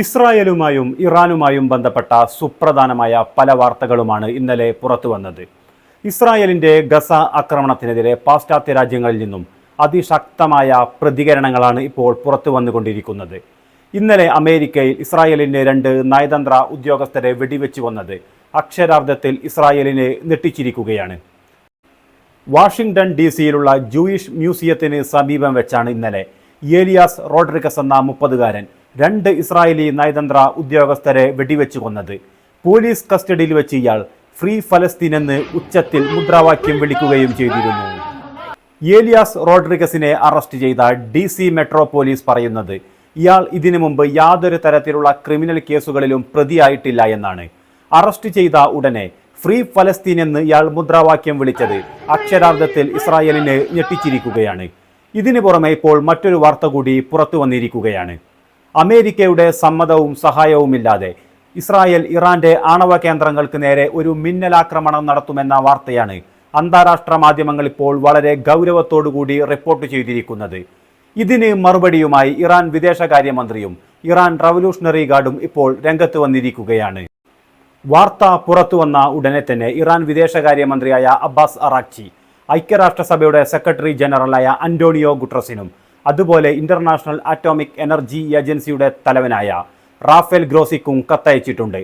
ഇസ്രായേലുമായും ഇറാനുമായും ബന്ധപ്പെട്ട സുപ്രധാനമായ പല വാർത്തകളുമാണ് ഇന്നലെ പുറത്തുവന്നത് ഇസ്രായേലിന്റെ ഗസ ആക്രമണത്തിനെതിരെ പാശ്ചാത്യ രാജ്യങ്ങളിൽ നിന്നും അതിശക്തമായ പ്രതികരണങ്ങളാണ് ഇപ്പോൾ പുറത്തു വന്നുകൊണ്ടിരിക്കുന്നത്. ഇന്നലെ അമേരിക്കയിൽ ഇസ്രായേലിന്റെ രണ്ട് നയതന്ത്ര ഉദ്യോഗസ്ഥരെ വെടിവെച്ച് വന്നത് അക്ഷരാർത്ഥത്തിൽ ഇസ്രായേലിനെ ഞെട്ടിച്ചിരിക്കുകയാണ്. വാഷിംഗ്ടൺ ഡി സിയിലുള്ള ജൂയിഷ് മ്യൂസിയത്തിന് സമീപം വെച്ചാണ് ഇന്നലെ ഏലിയാസ് റോഡ്രിഗസ് എന്ന മുപ്പതുകാരൻ രണ്ട് ഇസ്രായേലി നയതന്ത്ര ഉദ്യോഗസ്ഥരെ വെടിവെച്ചു കൊന്നത്. പോലീസ് കസ്റ്റഡിയിൽ വെച്ച് ഇയാൾ ഫ്രീ ഫലസ്തീൻ എന്ന് ഉച്ചത്തിൽ മുദ്രാവാക്യം വിളിക്കുകയും ചെയ്തിരുന്നു. ഏലിയാസ് റോഡ്രിഗസിനെ അറസ്റ്റ് ചെയ്ത ഡി സി മെട്രോ പോലീസ് പറയുന്നത് ഇയാൾ ഇതിനു മുമ്പ് യാതൊരു തരത്തിലുള്ള ക്രിമിനൽ കേസുകളിലും പ്രതിയായിട്ടില്ല എന്നാണ്. അറസ്റ്റ് ചെയ്ത ഉടനെ ഫ്രീ ഫലസ്തീൻ എന്ന് ഇയാൾ മുദ്രാവാക്യം വിളിച്ചത് അക്ഷരാർത്ഥത്തിൽ ഇസ്രായേലിനെ ഞെട്ടിച്ചിരിക്കുകയാണ്. ഇതിനു പുറമെ ഇപ്പോൾ മറ്റൊരു വാർത്ത കൂടി പുറത്തു വന്നിരിക്കുകയാണ്. അമേരിക്കയുടെ സമ്മതവും സഹായവുമില്ലാതെ ഇസ്രായേൽ ഇറാന്റെ ആണവ കേന്ദ്രങ്ങൾക്ക് നേരെ ഒരു മിന്നലാക്രമണം നടത്തുമെന്ന വാർത്തയാണ് അന്താരാഷ്ട്ര മാധ്യമങ്ങൾ ഇപ്പോൾ വളരെ ഗൗരവത്തോടുകൂടി റിപ്പോർട്ട് ചെയ്തിരിക്കുന്നത്. ഇതിന് മറുപടിയുമായി ഇറാൻ വിദേശകാര്യമന്ത്രിയും ഇറാൻ റവല്യൂഷണറി ഗാർഡും ഇപ്പോൾ രംഗത്ത് വന്നിരിക്കുകയാണ്. വാർത്ത പുറത്തു വന്ന ഉടനെ തന്നെ ഇറാൻ വിദേശകാര്യമന്ത്രിയായ അബ്ബാസ് അറാക്ചി ഐക്യരാഷ്ട്രസഭയുടെ സെക്രട്ടറി ജനറലായ അന്റോണിയോ ഗുട്രസിനും അതുപോലെ ഇന്റർനാഷണൽ അറ്റോമിക് എനർജി ഏജൻസിയുടെ തലവനായ റാഫേൽ ഗ്രോസിക്കും കത്തയച്ചിട്ടുണ്ട്.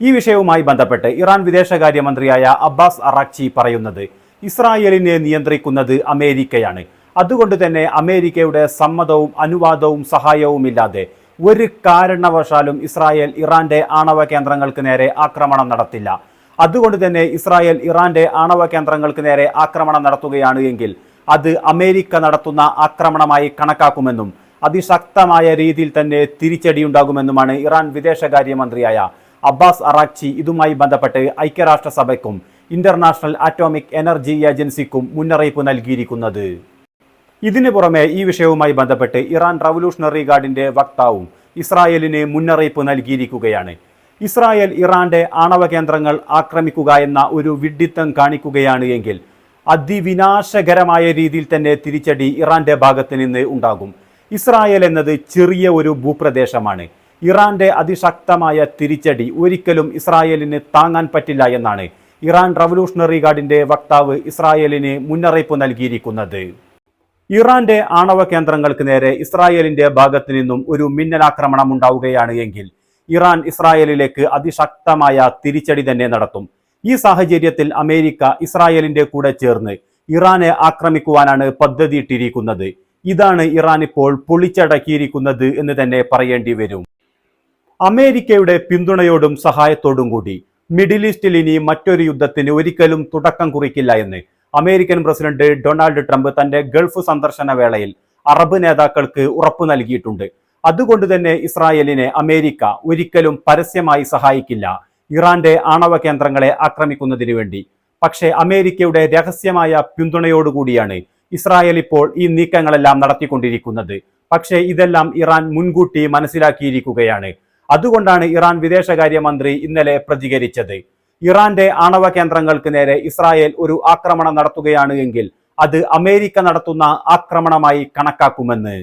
ഈ വിഷയവുമായി ബന്ധപ്പെട്ട് ഇറാൻ വിദേശകാര്യമന്ത്രിയായ അബ്ബാസ് അറാക്ചി പറയുന്നത് ഇസ്രായേലിനെ നിയന്ത്രിക്കുന്നത് അമേരിക്കയാണ്. അതുകൊണ്ട് തന്നെ അമേരിക്കയുടെ സമ്മതവും അനുവാദവും സഹായവും ഇല്ലാതെ ഒരു കാരണവശാലും ഇസ്രായേൽ ഇറാന്റെ ആണവ കേന്ദ്രങ്ങൾക്ക് നേരെ ആക്രമണം നടത്തില്ല. അതുകൊണ്ട് തന്നെ ഇസ്രായേൽ ഇറാന്റെ ആണവ കേന്ദ്രങ്ങൾക്ക് നേരെ ആക്രമണം നടത്തുകയാണ് എങ്കിൽ അത് അമേരിക്ക നടത്തുന്ന ആക്രമണമായി കണക്കാക്കുമെന്നും അതിശക്തമായ രീതിയിൽ തന്നെ തിരിച്ചടിയുണ്ടാകുമെന്നുമാണ് ഇറാൻ വിദേശകാര്യമന്ത്രിയായ അബ്ബാസ് അറാക്ചി ഇതുമായി ബന്ധപ്പെട്ട് ഐക്യരാഷ്ട്രസഭയ്ക്കും ഇന്റർനാഷണൽ അറ്റോമിക് എനർജി ഏജൻസിക്കും മുന്നറിയിപ്പ് നൽകിയിരിക്കുന്നത്. ഇതിനു പുറമെ ഈ വിഷയവുമായി ബന്ധപ്പെട്ട് ഇറാൻ റവല്യൂഷണറി ഗാർഡിന്റെ വക്താവും ഇസ്രായേലിന് മുന്നറിയിപ്പ് നൽകിയിരിക്കുകയാണ്. ഇസ്രായേൽ ഇറാന്റെ ആണവ കേന്ദ്രങ്ങൾ ആക്രമിക്കുക എന്ന ഒരു വിഡ്ഢിത്തം കാണിക്കുകയാണ് എങ്കിൽ അതിവിനാശകരമായ രീതിയിൽ തന്നെ തിരിച്ചടി ഇറാന്റെ ഭാഗത്ത് നിന്ന് ഉണ്ടാകും. ഇസ്രായേൽ എന്നത് ചെറിയ ഒരു ഭൂപ്രദേശമാണ്. ഇറാന്റെ അതിശക്തമായ തിരിച്ചടി ഒരിക്കലും ഇസ്രായേലിന് താങ്ങാൻ പറ്റില്ല എന്നാണ് ഇറാൻ റവല്യൂഷണറി ഗാർഡിന്റെ വക്താവ് ഇസ്രായേലിന് മുന്നറിയിപ്പ് നൽകിയിരിക്കുന്നത്. ഇറാന്റെ ആണവ കേന്ദ്രങ്ങൾക്ക് നേരെ ഇസ്രായേലിന്റെ ഭാഗത്തു നിന്നും ഒരു മിന്നലാക്രമണം ഉണ്ടാവുകയാണ് എങ്കിൽ ഇറാൻ ഇസ്രായേലിലേക്ക് അതിശക്തമായ തിരിച്ചടി തന്നെ നടത്തും. ഈ സാഹചര്യത്തിൽ അമേരിക്ക ഇസ്രായേലിന്റെ കൂടെ ചേർന്ന് ഇറാനെ ആക്രമിക്കുവാനാണ് പദ്ധതിയിട്ടിരിക്കുന്നത്. ഇതാണ് ഇറാൻ ഇപ്പോൾ പൊളിച്ചടക്കിയിരിക്കുന്നത് എന്ന് തന്നെ പറയേണ്ടി വരും. അമേരിക്കയുടെ പിന്തുണയോടും സഹായത്തോടും കൂടി മിഡിൽ ഈസ്റ്റിൽ ഇനി മറ്റൊരു യുദ്ധത്തിന് ഒരിക്കലും തുടക്കം കുറിക്കില്ല എന്ന് അമേരിക്കൻ പ്രസിഡന്റ് ഡൊണാൾഡ് ട്രംപ് തന്റെ ഗൾഫ് സന്ദർശന വേളയിൽ അറബ് നേതാക്കൾക്ക് ഉറപ്പു നൽകിയിട്ടുണ്ട്. അതുകൊണ്ട് തന്നെ ഇസ്രായേലിനെ അമേരിക്ക ഒരിക്കലും പരസ്യമായി സഹായിക്കില്ല. ഇറാന്റെ ആണവ കേന്ദ്രങ്ങളെ ആക്രമിക്കുന്നതിനു വേണ്ടി പക്ഷേ അമേരിക്കയുടെ രഹസ്യമായ പിന്തുണയോടുകൂടിയാണ് ഇസ്രായേൽ ഇപ്പോൾ ഈ നീക്കങ്ങളെല്ലാം നടത്തിക്കൊണ്ടിരിക്കുന്നത്. പക്ഷേ ഇതെല്ലാം ഇറാൻ മുൻകൂട്ടി മനസ്സിലാക്കിയിരിക്കുകയാണ്. അതുകൊണ്ടാണ് ഇറാൻ വിദേശകാര്യമന്ത്രി ഇന്നലെ പ്രതികരിച്ചത്. ഇറാന്റെ ആണവ കേന്ദ്രങ്ങൾക്ക് നേരെ ഇസ്രായേൽ ഒരു ആക്രമണം നടത്തുകയാണ് എങ്കിൽ അത് അമേരിക്ക നടത്തുന്ന ആക്രമണമായി കണക്കാക്കുമെന്ന്.